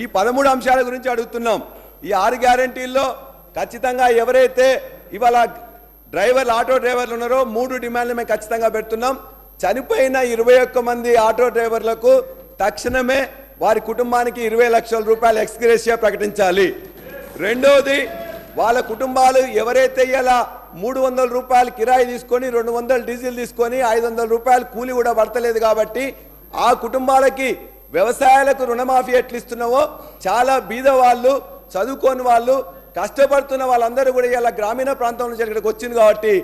ఈ పదమూడు అంశాల గురించి అడుగుతున్నాం. ఈ ఆరు గ్యారంటీల్లో ఖచ్చితంగా ఎవరైతే ఇవాళ డ్రైవర్లు ఆటో డ్రైవర్లు ఉన్నారో మూడు డిమాండ్లు మేము ఖచ్చితంగా పెడుతున్నాం. చనిపోయిన ఇరవై ఒక్క మంది ఆటో డ్రైవర్లకు తక్షణమే వారి కుటుంబానికి ఇరవై లక్షల రూపాయలు ఎక్స్గ్రేషియా ప్రకటించాలి. రెండవది వాళ్ళ కుటుంబాలు ఎవరైతే ఇలా మూడు వందల రూపాయలు కిరాయి తీసుకొని రెండు వందలు డీజిల్ తీసుకొని ఐదు వందల రూపాయలు కూలి కూడా పడతలేదు కాబట్టి ఆ కుటుంబాలకి వ్యవసాయాలకు రుణమాఫీ ఎట్లు ఇస్తున్నావో చాలా బీద వాళ్ళు చదువుకోని వాళ్ళు కష్టపడుతున్న వాళ్ళందరూ కూడా ఇలా గ్రామీణ ప్రాంతం నుంచి ఇక్కడికి వచ్చింది కాబట్టి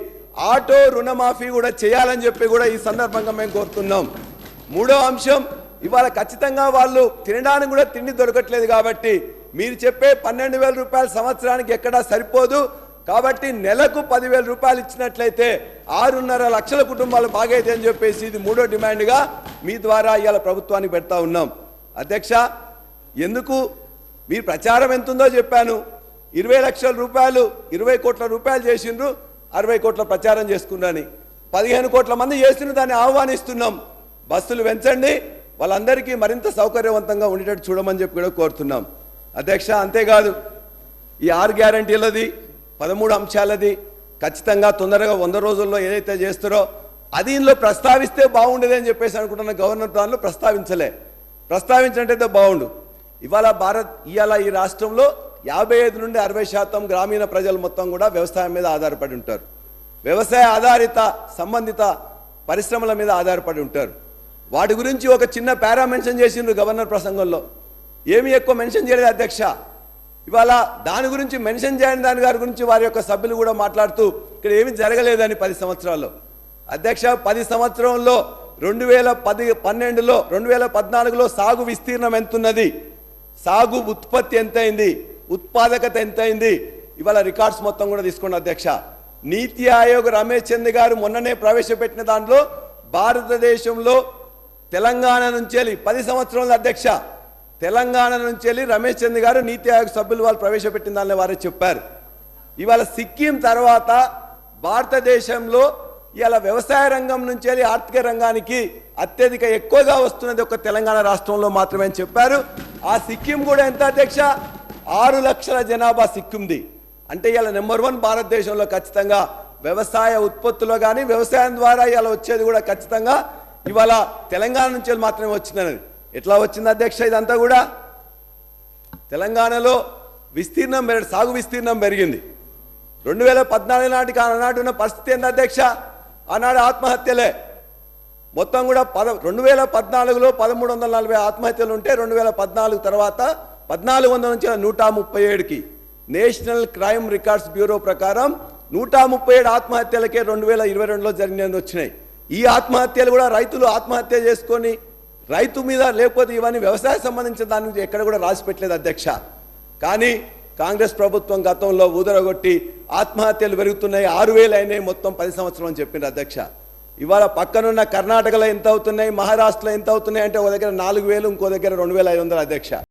ఆటో రుణమాఫీ కూడా చేయాలని చెప్పి కూడా ఈ సందర్భంగా మేము కోరుతున్నాం. మూడో అంశం ఇవాళ ఖచ్చితంగా వాళ్ళు తినడానికి కూడా తిండి దొరకట్లేదు కాబట్టి మీరు చెప్పే పన్నెండు వేల రూపాయల సంవత్సరానికి ఎక్కడా సరిపోదు. కాబట్టి నెలకు పదివేల రూపాయలు ఇచ్చినట్లయితే ఆరున్నర లక్షల కుటుంబాలు బాగైతే అని చెప్పేసి ఇది మూడో డిమాండ్గా మీ ద్వారా ఇవాళ ప్రభుత్వానికి పెడతా ఉన్నాం. అధ్యక్ష ఎందుకు? మీ ప్రచారం ఎంతుందో చెప్పాను. ఇరవై లక్షల రూపాయలు ఇరవై కోట్ల రూపాయలు చేసిండ్రు అరవై కోట్ల ప్రచారం చేసుకున్నారని పదిహేను కోట్ల మంది చేసిన దాన్ని ఆహ్వానిస్తున్నాం. బస్సులు పెంచండి వాళ్ళందరికీ మరింత సౌకర్యవంతంగా ఉండేటట్టు చూడమని చెప్పి కూడా కోరుతున్నాం. అధ్యక్ష అంతేకాదు ఈ ఆరు గ్యారంటీలది పదమూడు అంశాలది ఖచ్చితంగా తొందరగా వంద రోజుల్లో ఏదైతే చేస్తారో అది ఇందులో ప్రస్తావిస్తే బాగుండేది అని చెప్పేసి అనుకుంటున్న గవర్నర్ దానిలో ప్రస్తావించలే. ప్రస్తావించినట్టయితే బాగుండు. ఇవాళ భారత్ ఇవాళ ఈ రాష్ట్రంలో యాభై ఐదు నుండి అరవై శాతం గ్రామీణ ప్రజలు మొత్తం కూడా వ్యవసాయం మీద ఆధారపడి ఉంటారు. వ్యవసాయ ఆధారిత సంబంధిత పరిశ్రమల మీద ఆధారపడి ఉంటారు. వాటి గురించి ఒక చిన్న పారా మెన్షన్ చేసిండ్రు గవర్నర్ ప్రసంగంలో. ఏమి ఎక్కువ మెన్షన్ చేయలేదు అధ్యక్ష. ఇవాళ దాని గురించి మెన్షన్ చేయని దాని గారి గురించి వారి యొక్క సభ్యులు కూడా మాట్లాడుతూ ఇక్కడ ఏమి జరగలేదని పది సంవత్సరాల్లో. అధ్యక్ష పది సంవత్సరంలో రెండు వేల పది పన్నెండులో రెండు వేల పద్నాలుగులో సాగు విస్తీర్ణం ఎంతున్నది? సాగు ఉత్పత్తి ఎంతైంది? ఉత్పాదకత ఎంతైంది? ఇవాళ రికార్డ్స్ మొత్తం కూడా తీసుకోండి అధ్యక్ష. నీతి ఆయోగ్ రమేష్ చంద్ గారు మొన్ననే ప్రవేశపెట్టిన దాంట్లో భారతదేశంలో తెలంగాణ నుంచి వెళ్ళి పది సంవత్సరాల అధ్యక్ష. తెలంగాణ నుంచి వెళ్ళి రమేష్ చంద్ గారు నీతి ఆయోగ్ సభ్యులు వాళ్ళు ప్రవేశపెట్టిన దానిలో వారే చెప్పారు. ఇవాళ సిక్కిం తర్వాత భారతదేశంలో ఇవాళ వ్యవసాయ రంగం నుంచి వెళ్ళి ఆర్థిక రంగానికి అత్యధిక ఎక్కువగా వస్తున్నది ఒక తెలంగాణ రాష్ట్రంలో మాత్రమే అని చెప్పారు. ఆ సిక్కిం కూడా ఎంత అధ్యక్ష? ఆరు లక్షల జనాభా సిక్కింది. అంటే ఇవాళ నెంబర్ వన్ భారతదేశంలో ఖచ్చితంగా వ్యవసాయ ఉత్పత్తులో కానీ వ్యవసాయం ద్వారా ఇవాళ వచ్చేది కూడా ఖచ్చితంగా ఇవాళ తెలంగాణ నుంచి మాత్రమే వచ్చిందనేది ఎట్లా వచ్చింది అధ్యక్ష ఇదంతా కూడా? తెలంగాణలో విస్తీర్ణం పెరగ సాగు విస్తీర్ణం పెరిగింది. రెండు వేల పద్నాలుగు నాటికి ఆనాటి ఉన్న పరిస్థితి ఏంటి అధ్యక్ష? ఆనాడు ఆత్మహత్యలే. మొత్తం కూడా పద రెండు వేల పద్నాలుగులో పదమూడు వందల నలభై ఆత్మహత్యలు ఉంటే రెండు వేల పద్నాలుగు తర్వాత పద్నాలుగు వందల నుంచి నూట ముప్పై ఏడుకి నేషనల్ క్రైమ్ రికార్డ్స్ బ్యూరో ప్రకారం నూట ముప్పై ఏడు ఆత్మహత్యలకే రెండు వేల ఇరవై రెండులో జరిగినవి వచ్చినాయి. ఈ ఆత్మహత్యలు కూడా రైతులు ఆత్మహత్య చేసుకొని రైతు మీద లేకపోతే ఇవన్నీ వ్యవసాయ సంబంధించిన దాని నుంచి ఎక్కడ కూడా రాసి పెట్టలేదు అధ్యక్ష. కానీ కాంగ్రెస్ ప్రభుత్వం గతంలో ఊదరగొట్టి ఆత్మహత్యలు పెరుగుతున్నాయి ఆరు వేలు అయినాయి మొత్తం పది సంవత్సరం అని చెప్పింది అధ్యక్ష. ఇవాళ పక్కనున్న కర్ణాటకలో ఎంత అవుతున్నాయి మహారాష్ట్రలో ఎంత అవుతున్నాయి అంటే ఒక దగ్గర నాలుగు వేలు ఇంకో దగ్గర రెండు వేల ఐదు వందల అధ్యక్ష.